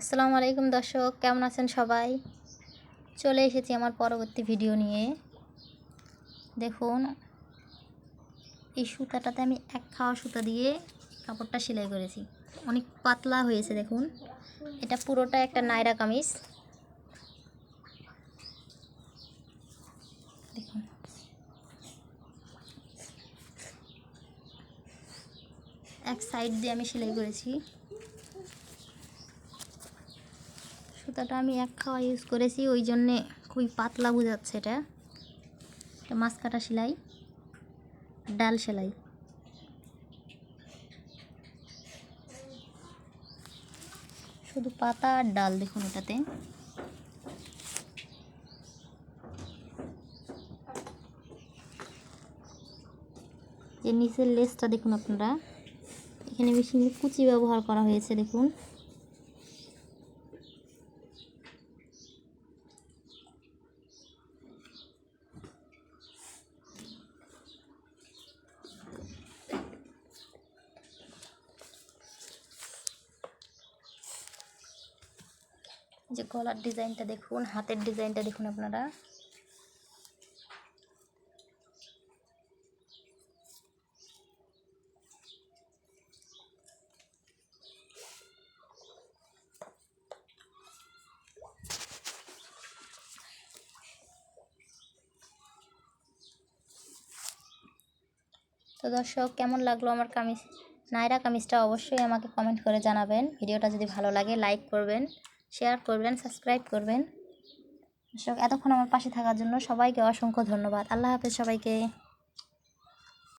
আসসালামু আলাইকুম দর্শক, কেমন আছেন সবাই? চলে এসেছি আমার পরবর্তী ভিডিও নিয়ে। দেখুন, এই সুতাটাতে আমি এক খাওয়া সুতা দিয়ে কাপড়টা সেলাই করেছি। অনেক পাতলা হয়েছে, দেখুন। এটা পুরোটা একটা নায়রা কামিজ। দেখুন। এক সাইড দিয়ে আমি সেলাই করেছি। সুতাটা আমি এক খাওয়া ইউজ করেছি, ওই জন্যে খুবই পাতলা বোঝাচ্ছে এটা। এটা মাছ কাটা সেলাই, ডাল সেলাই। শুধু পাতা আর ডাল দেখুন এটাতে। যে নিচের লেসটা দেখুন আপনারা, এখানে মেশিনে কুচি ব্যবহার করা হয়েছে, দেখুন। যে গলার ডিজাইনটা দেখুন, হাতের ডিজাইনটা দেখুন আপনারা। তো দর্শক, কেমন লাগল আমার কামিজ, নায়রা কামিজটা অবশ্যই আমাকে কমেন্ট করে জানাবেন। ভিডিওটা যদি ভালো লাগে লাইক করবেন। শেয়ার করবেন, সাবস্ক্রাইব করবেন। এতক্ষণ আমার পাশে থাকার জন্য সবাইকে অসংখ্য ধন্যবাদ। আল্লাহ হাফেজ সবাইকে।